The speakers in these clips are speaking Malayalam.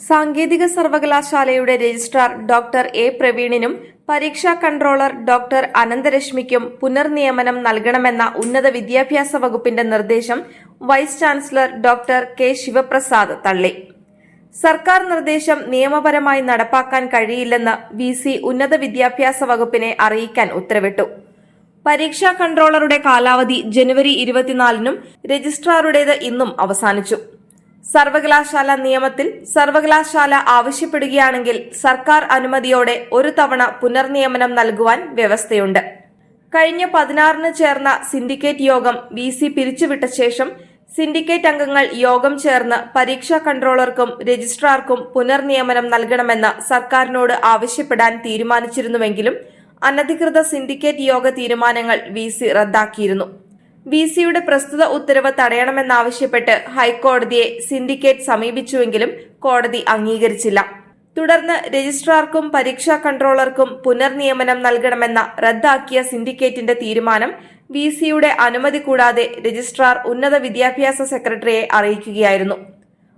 സാങ്കേതിക സർവകലാശാലയുടെ രജിസ്ട്രാർ ഡോക്ടർ എ പ്രവീണിനും പരീക്ഷാ കൺട്രോളർ ഡോക്ടർ അനന്തരശ്മിക്കും പുനർനിയമനം നൽകണമെന്ന ഉന്നത വിദ്യാഭ്യാസ വകുപ്പിന്റെ നിർദ്ദേശം vice chancellor doctor K Sivaprasad തള്ളി. സർക്കാർ നിർദ്ദേശം നിയമപരമായി നടപ്പാക്കാൻ കഴിയില്ലെന്ന് വി സി ഉന്നത വിദ്യാഭ്യാസ വകുപ്പിനെ അറിയിക്കാൻ ഉത്തരവിട്ടു. പരീക്ഷാ കൺട്രോളറുടെ കാലാവധി ജനുവരി ഇരുപത്തിനാലിനും രജിസ്ട്രാറുടേത് ഇന്നും അവസാനിച്ചു. സർവകലാശാല നിയമത്തിൽ സർവകലാശാല ആവശ്യപ്പെടുകയാണെങ്കിൽ സർക്കാർ അനുമതിയോടെ ഒരു തവണ പുനർനിയമനം നൽകുവാൻ വ്യവസ്ഥയുണ്ട്. കഴിഞ്ഞ പതിനാറിന് ചേർന്ന സിൻഡിക്കേറ്റ് യോഗം വി സി പിരിച്ചുവിട്ട ശേഷം സിൻഡിക്കേറ്റ് അംഗങ്ങൾ യോഗം ചേർന്ന് പരീക്ഷാ കൺട്രോളർക്കും രജിസ്ട്രാർക്കും പുനർനിയമനം നൽകണമെന്ന് സർക്കാരിനോട് ആവശ്യപ്പെടാൻ തീരുമാനിച്ചിരുന്നുവെങ്കിലും അനധികൃത സിൻഡിക്കേറ്റ് യോഗ തീരുമാനങ്ങൾ വി റദ്ദാക്കിയിരുന്നു. വി സിയുടെ പ്രസ്തുത ഉത്തരവ് തടയണമെന്നാവശ്യപ്പെട്ട് ഹൈക്കോടതിയെ സിൻഡിക്കേറ്റ് സമീപിച്ചുവെങ്കിലും കോടതി അംഗീകരിച്ചില്ല. തുടർന്ന് രജിസ്ട്രാർക്കും പരീക്ഷാ കൺട്രോളർക്കും പുനർനിയമനം നൽകണമെന്ന റദ്ദാക്കിയ സിൻഡിക്കേറ്റിന്റെ തീരുമാനം വി സിയുടെ അനുമതി കൂടാതെ രജിസ്ട്രാർ ഉന്നത വിദ്യാഭ്യാസ സെക്രട്ടറിയെ അറിയിക്കുകയായിരുന്നു.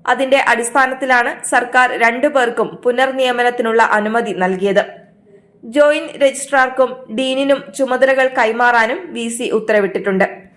അതിന്റെ അടിസ്ഥാനത്തിലാണ് സർക്കാർ രണ്ടു പേർക്കും പുനർനിയമനത്തിനുള്ള അനുമതി നൽകിയത്. ജോയിന്റ് രജിസ്ട്രാർക്കും ഡീനിനും ചുമതലകൾ കൈമാറാനും വി ഉത്തരവിട്ടിട്ടുണ്ട്.